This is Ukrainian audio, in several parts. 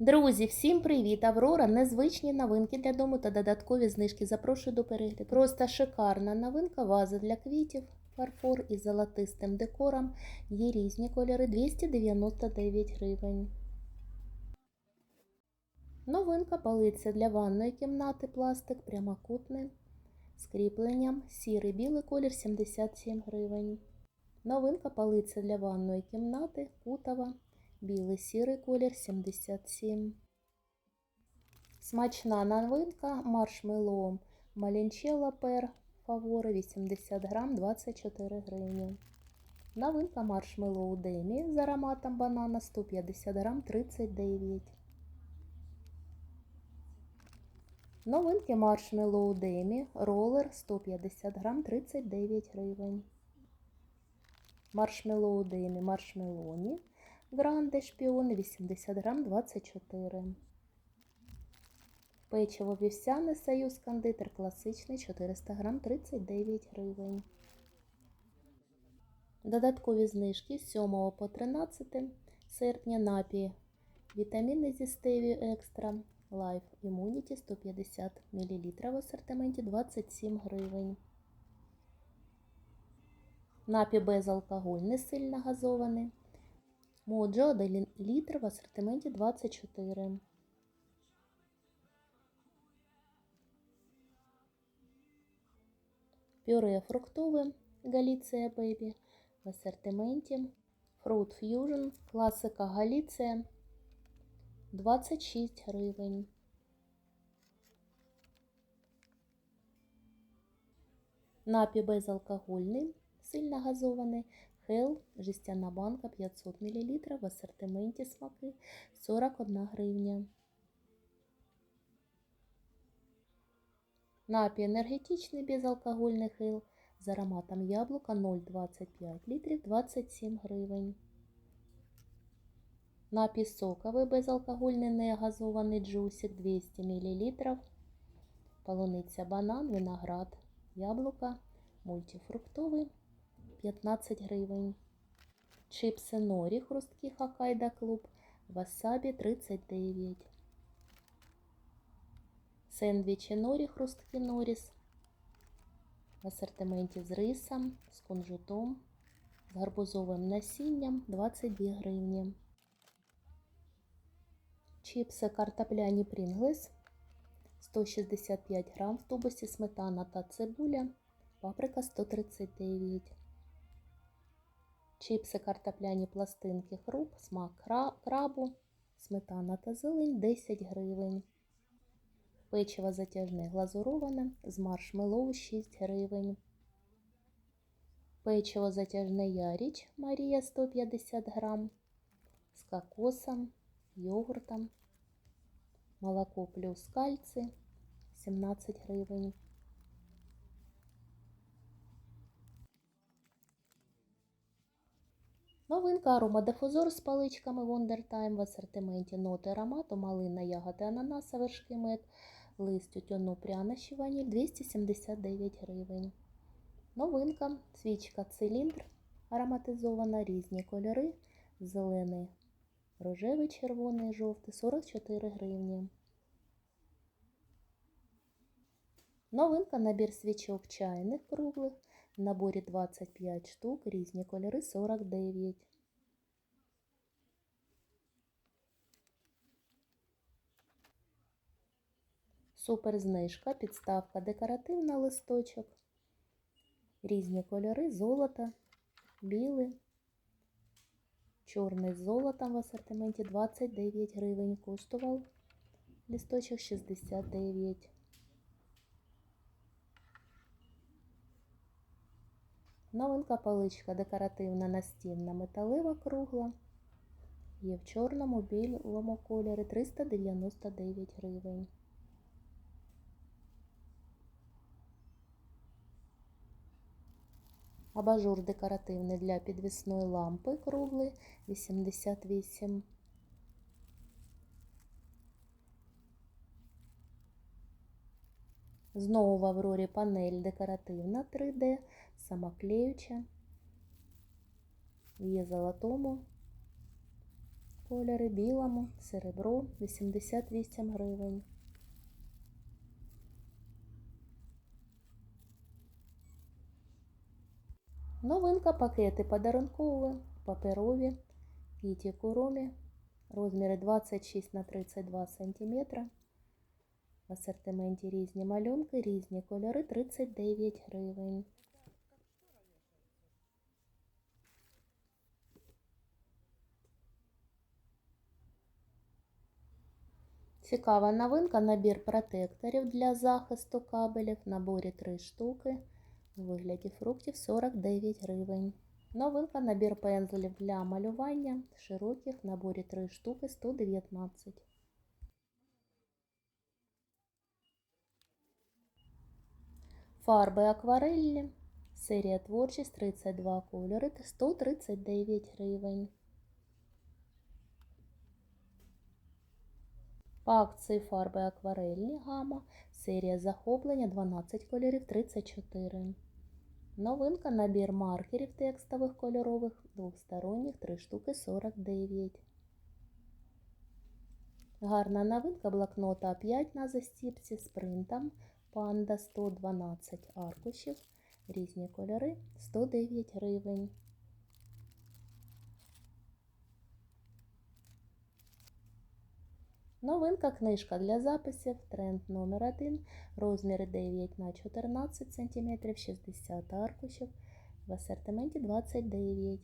Друзі, всім привіт! Аврора, незвичні новинки для дому та додаткові знижки. Запрошую до перегляду. Просто шикарна новинка, ваза для квітів, фарфор із золотистим декором. Є різні кольори 299 гривень. Новинка полиця для ванної кімнати, пластик, прямокутний, з кріпленням, сірий білий колір 77 гривень. Новинка полиця для ванної кімнати, кутова, білий сірий колір 77. Смачна новинка маршмеллоу Малінчелло пер фавори 80 грам 24 гривні. Новинка маршмеллоу Демі з ароматом банана 150 грам 39. Новинки маршмеллоу Демі ролер 150 грам 39 гривень. Маршмеллоу Демі маршмелоні Гранде шпіони 80 грам 24. Печиво вівсяне союз кондитер класичний 400 грам 39 гривень. Додаткові знижки з 7 по 13 серпня напії. Вітаміни зі стеві екстра. Life Immunity 150 мл в асортименті 27 гривень. Напій безалкогольний сильно газований. Моджо 1 літр в асортименті 24. Пюре фруктове Галіція Бейбі в асортименті. Fruit Fusion класика Галіція 26 гривень. Напій безалкогольний, сильно газований. Хел, жестяна банка 500 мл в асортименті смаки 41 гривня. Напій енергетичний безалкогольний хел з ароматом яблука 0,25 літрів 27 гривень. Напій соковий безалкогольний негазований джусик 200 мл. Полуниця банан, виноград, яблука, мультифруктовий 15 гривень. Чипси норі хрусткі Хоккайдо клуб, васабі 39. Сендвічі норі хрусткі норіс в асортименті з рисом, з кунжутом, з гарбузовим насінням 22 гривні. Чіпси картопляні Pringles 165 грам в тубусі сметана та цибуля, паприка 139. Чіпси картопляні пластинки хруп, смак крабу, сметана та зелень 10 гривень. Печиво затяжне глазуроване з маршмеллоу 6 гривень. Печиво затяжне яріч Марія 150 грам з кокосом, йогуртом. Молоко плюс кальций 17 гривень. Новинка аромадифузор з паличками Wondertime в асортименті ноти аромату, малина, ягоди, ананаса, вершки мед, лист тютюну, прянощі, ваніль 279 гривень. Новинка свічка циліндр ароматизована, різні кольори, зелений, рожевий, червоний, жовтий 44 гривні. Новинка набір свічок чайних круглих. В наборі 25 штук, різні кольори 49. Супер знижка, підставка декоративна листочок. Різні кольори, золото, білий, чорний з золотом в асортименті 29 гривень. Коштував листочок 69. Новинка паличка декоративна настінна металева кругла. Є в чорному білому кольорі 399 гривень. Абажур декоративний для підвісної лампи круглий 88. Знову в Аврорі панель декоративна 3D, самоклеюча. Є золотому кольори, білому, серебру 88 гривень. Новинка пакети подарункові, паперові, кіті куромі, розміри 26 на 32 см. В асортименті різні малюнки, різні кольори 39 гривень. Цікава новинка набір протекторів для захисту кабелів. Наборі 3 штуки. У вигляді фруктів 49 гривень. Новинка набір пензлів для малювання широких наборі 3 штуки 119. Фарби акварельні. Серія творчість 32 кольори 139 гривень. Акції фарби акварельні гама. Серія захоплення 12 кольорів 34. Новинка набір маркерів текстових кольорових двосторонніх 3 штуки 49. Гарна новинка блокнота А5 на застіпці з принтом. Панда 112 аркушів. Різні кольори 109 гривень. Новинка книжка для записів. Тренд номер 1 Розміри 9 на 14 см, 60 аркушів. В асортименті 29.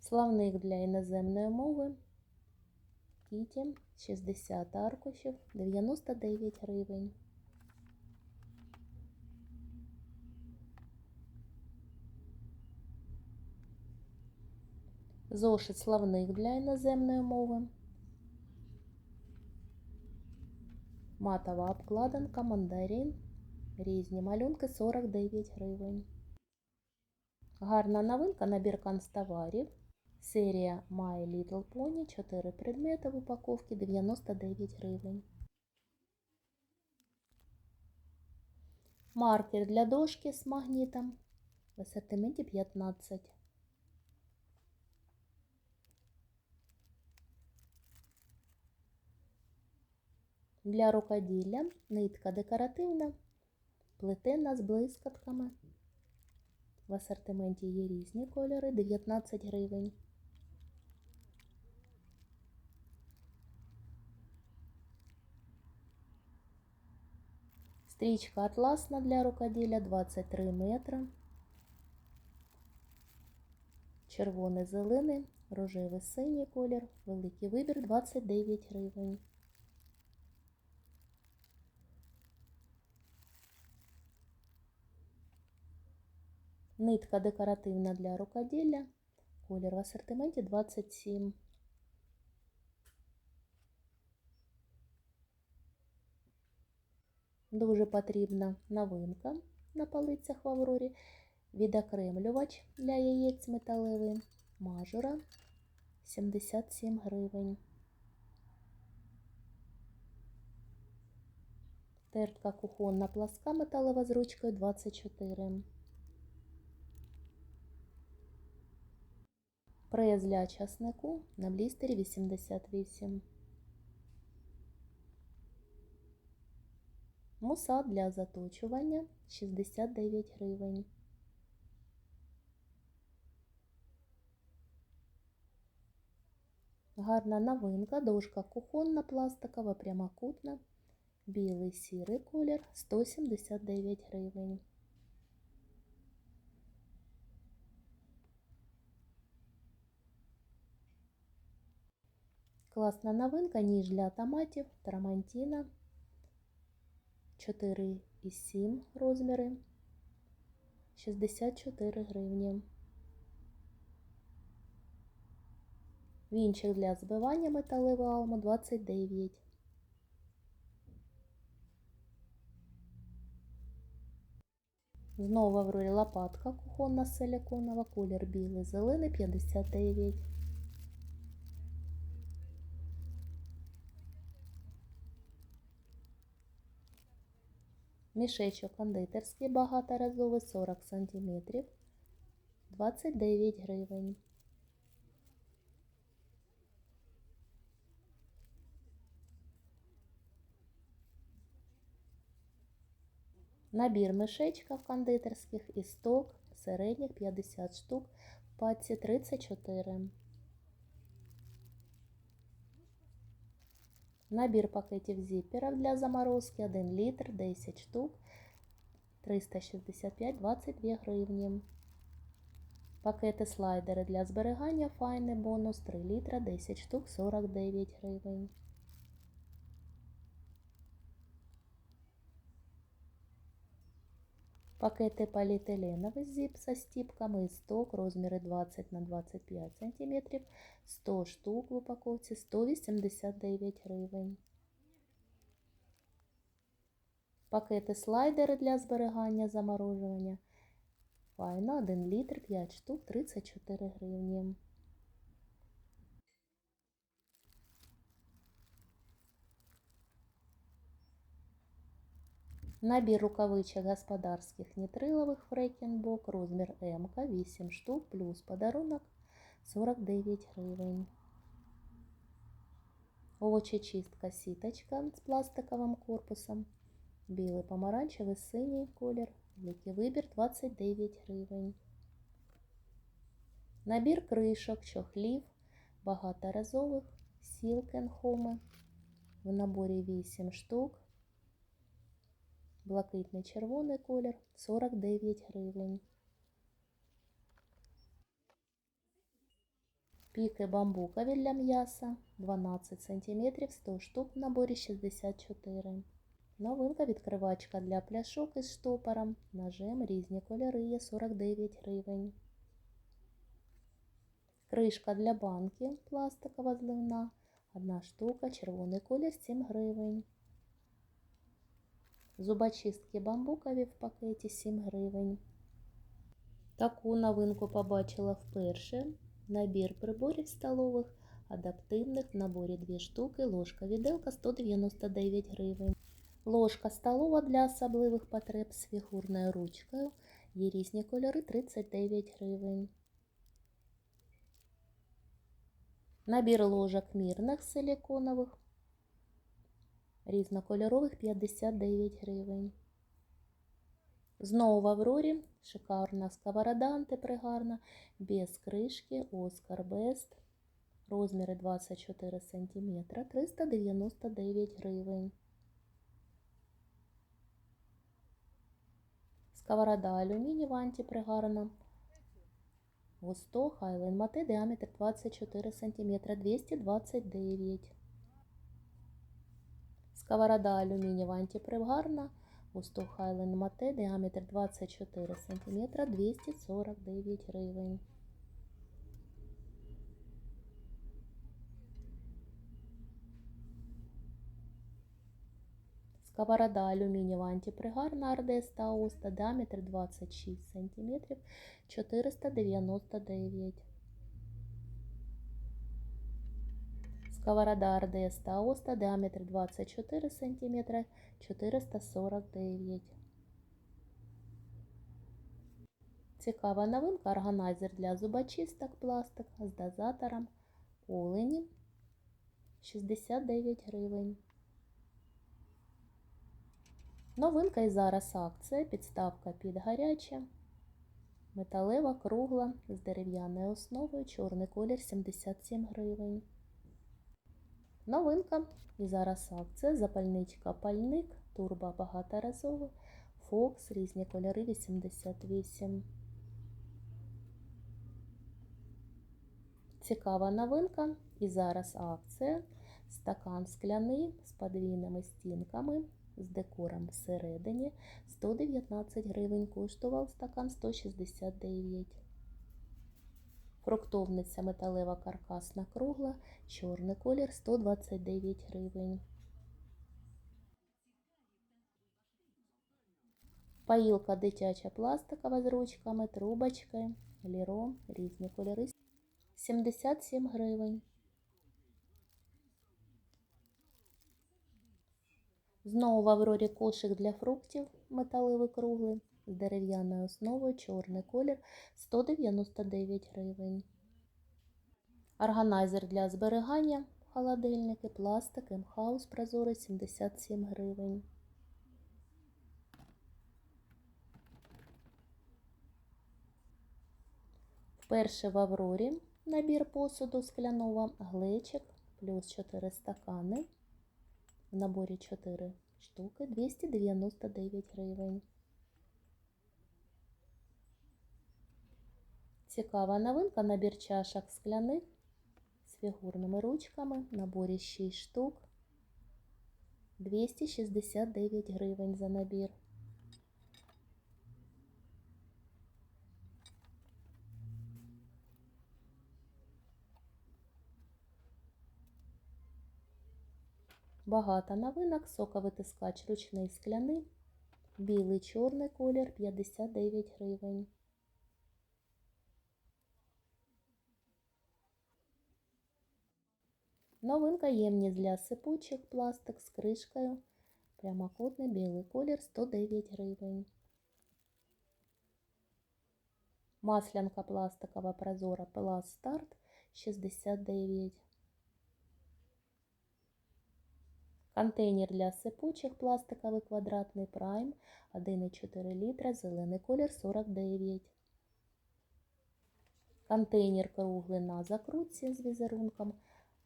Словник для іноземної мови. Кіті 60 аркушів 99 гривень. Зошит словник для іноземної мови. Матова обкладинка, мандарин. Різні малюнки 49 гривень. Гарна новинка набір канцтоварів. Серія My Little Pony 4 предмети в упаковці 99 гривень. Маркер для дошки з магнітом в асортименті 15. Для рукоділля нитка декоративна, плетена з блискавками. В асортименті є різні кольори 19 гривень. Стрічка атласна для рукоділля 23 метри. Червоний зелений, рожевий синій колір, великий вибір 29 гривень. Нитка декоративна для рукоділля. Колір в асортименті 27. Дуже потрібна новинка на полицях в Аврорі. Відокремлювач для яєць металевий. Мажора 77 гривень. Тертка кухонна пласка металева з ручкою 24. Прес для часнику на блістері 88. Муса для заточування 69 гривень. Гарна новинка, дошка кухонна пластикова, прямокутна, білий сірий колір 179 гривень. Класна новинка, ніж для томатів, трамантіна 4,7 розміри 64 гривні. Вінчик для збивання металевий алму 29. Знову в Аврорі лопатка кухонна силиконова, колір білий, зелений 59. Мішечок кондитерський багаторазовий 40 см 29 гривень. Набір мішечків кондитерських і сток середніх 50 штук в паці 34. Набір пакетів зіперів для заморозки 1 літр 10 штук 365 22 гривні. Пакети слайдери для зберігання файний бонус 3 літра 10 штук 49 гривень. Пакети поліетиленовий зіп со стіпками і сток розміри 20 на 25 см 100 штук в упаковці 189 гривень. Пакети слайдери для зберігання заморожування. Файно 1 літр 5 штук 34 гривні. Набір рукавичок господарських нітрилових фрекінбок, розмір М, 8 штук, плюс подарунок 49 гривень. Овочечистка сіточка з пластиковим корпусом. Білий, помаранчевий, синій колір. Великий вибір 29 гривень. Набір кришок, чохлів, багаторазових, сілкенхоми. В наборі 8 штук. Блакитний червоний колір 49 гривень. Піки бамбукові для м'яса 12 см 100 штук в наборі 64 Новинка відкривачка для пляшок із штопором. Ножем різні кольори є 49 гривень. Кришка для банки пластикова зливна. Одна штука, червоний колір 7 гривень. Зубочистки бамбукові в пакеті 7 гривень. Таку новинку побачила вперше. Набір приборів столових, адаптивних в наборі 2 штуки, ложка віделка 199 гривень. Ложка столова для особливих потреб з фігурною ручкою. Є різні кольори 39 гривень. Набір ложок мірних силіконових різнокольорових 59 гривень. Знову в Аврорі шикарна сковорода антипригарна, без кришки, Оскар Бест, розміри 24 см, 399 гривень. Сковорода алюмінієва антипригарна. Густо Highland Mate, діаметр 24 см, 229 Сковорода алюмінієва антипригарна, Густо Highland Mate, діаметр 24 см, 249 гривень. Сковорода алюмінієва антипригарна Ардес та Оста, діаметр 26 см, 499 Сковорода РДС та Оста, діаметр 24 см, 449. Цікава новинка органайзер для зубочисток пластик з дозатором Олені 69 гривень. Новинка і зараз акція, підставка під гаряче, металева, кругла з дерев'яною основою, чорний колір 77 гривень. Новинка. І зараз акція, запальничка пальник, турбо багаторазовий, Фокс, різні кольори 88. Цікава новинка. І зараз акція, стакан скляний з подвійними стінками, з декором всередині, 119 гривень коштував стакан 169 Фруктовниця металева каркасна кругла, чорний колір 129 гривень. Паїлка дитяча пластикова з ручками, трубочки, ліро, різні кольори. 77 гривень. Знову в Аврорі кошик для фруктів металевий круглий дерев'яною основою, чорний колір 199 гривень. Органайзер для зберігання холодильники, пластик, МХаус прозорий 77 гривень. Вперше в Аврорі набір посуду скляного глечик плюс 4 стакани. В наборі 4 штуки 299 гривень. Цікава новинка набір чашок скляних з фігурними ручками. Наборі 6 штук. 269 гривень за набір. Багато новинок, соковитискач ручний скляний, білий чорний колір 59 гривень. Новинка ємність для сипучих, пластик з кришкою, прямокутний білий колір 109 гривень. Маслянка пластикова прозора Plus Start 69 Контейнер для сипучих пластиковий квадратний прайм 1,4 літра, зелений колір 49. Контейнер круглий на закрутці з візерунком,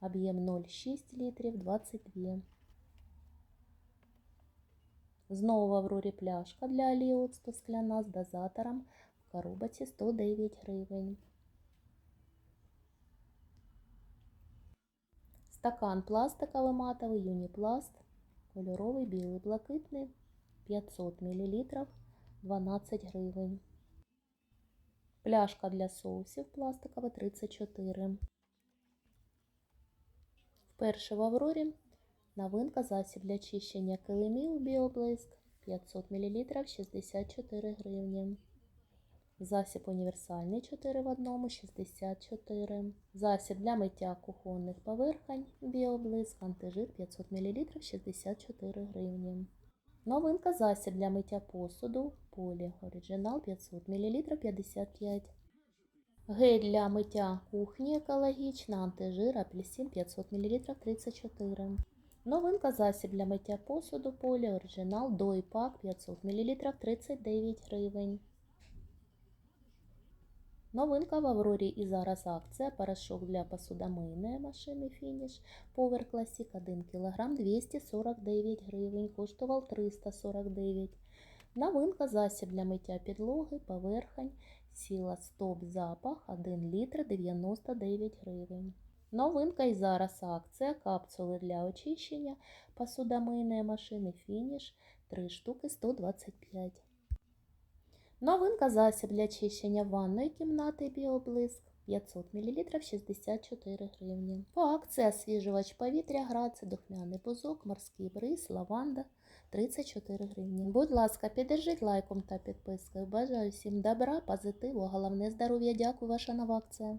об'єм 0,6 літрів 22. Знову в Аврорі пляшка для оліоцту скляна з дозатором в коробці 109 гривень. Стакан пластиковий матовий Юніпласт, кольоровий білий блакитний 500 мл 12 гривень. Пляшка для соусів пластикова 34. Вперше в Аврорі новинка засіб для чищення килимів Біоблиск 500 мл 64 гривні. Засіб універсальний 4 в 1 64. Засіб для миття кухонних поверхень Біоблиск антижир 500 мл 64 гривні. Новинка засіб для миття посуду Полі Оригінал 500 мл 55. Гель для миття кухні екологічна антижир апельсин 500 мл 34. Новинка засіб для миття посуду Полі Оригінал Дойпак 500 мл 39 гривень. Новинка в Аврорі і зараз акція. Порошок для посудомийної машини Фініш Power Classic 1 кг 249 гривень, коштував 349 Новинка засіб для миття підлоги, поверхень, сіла стоп запах 1 літр 99 гривень. Новинка і зараз акція. Капсули для очищення посудомийної машини Фініш 3 штуки 125 Новинка засіб для очищення ванної кімнати Біоблиск 500 мл 64 гривні. По акції освіжувач повітря Граци, духмяний бузок, морський бриз, лаванда 34 гривні. Будь ласка, піддержіть лайком та підпискою. Бажаю всім добра, позитиву, головне здоров'я. Дякую, ваша нова акція.